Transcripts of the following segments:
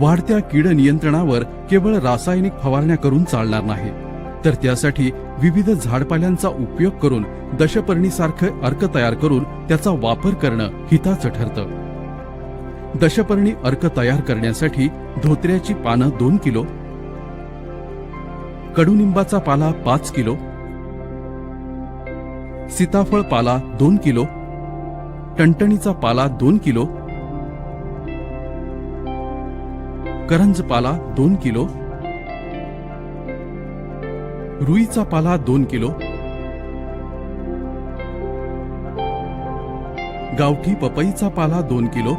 वाढत्या कीड नियंत्रणावर केवळ रासायनिक फवारण्या करून चालणार नाही. तर त्यासाठी विविध झाडपाल्यांचा उपयोग करून दशपर्णीसारखं अर्क तयार करून त्याचा वापर करणं हिताचं ठरतं. दशपर्णी अर्क तयार करण्यासाठी धोत्र्याची पानं दोन किलो कडुनिंबाचा पाला पाच किलो सीताफळ पाला दोन किलो टणटणीचा पाला दोन किलो करंज पाला दोन किलो. रुईचा पाला दोन किलो. गावठी पपईचा पाला दोन किलो.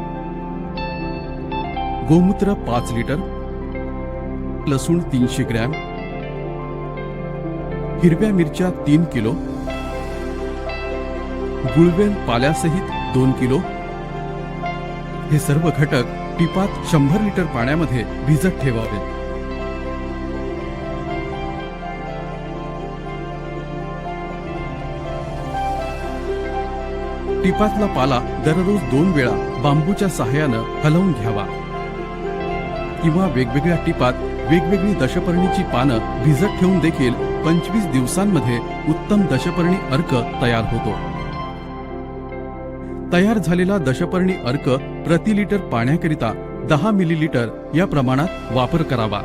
गोमूत्र पाच लिटर. लसूण तीनशे ग्रॅम. हिरव्या मिरच्या तीन किलो. गुळवेल पाल्यासहित दोन किलो. हे सर्व घटक टिपात शंभर लिटर पाण्यामध्ये भिजत ठेवावे. टिपातला पाला दररोज दोन वेळा बांबूच्या सहाय्यानं हलवून घ्यावा. किंवा वेगवेगळ्या टिपात वेगवेगळी दशपर्णीची पानं भिजत ठेवून देखील पंचवीस दिवसांमध्ये उत्तम दशपर्णी अर्क तयार होतो. तयार झालेला दशपर्णी अर्क प्रति लिटर पाण्याकरिता दहा मिलीलिटर या प्रमाणात वापर करावा.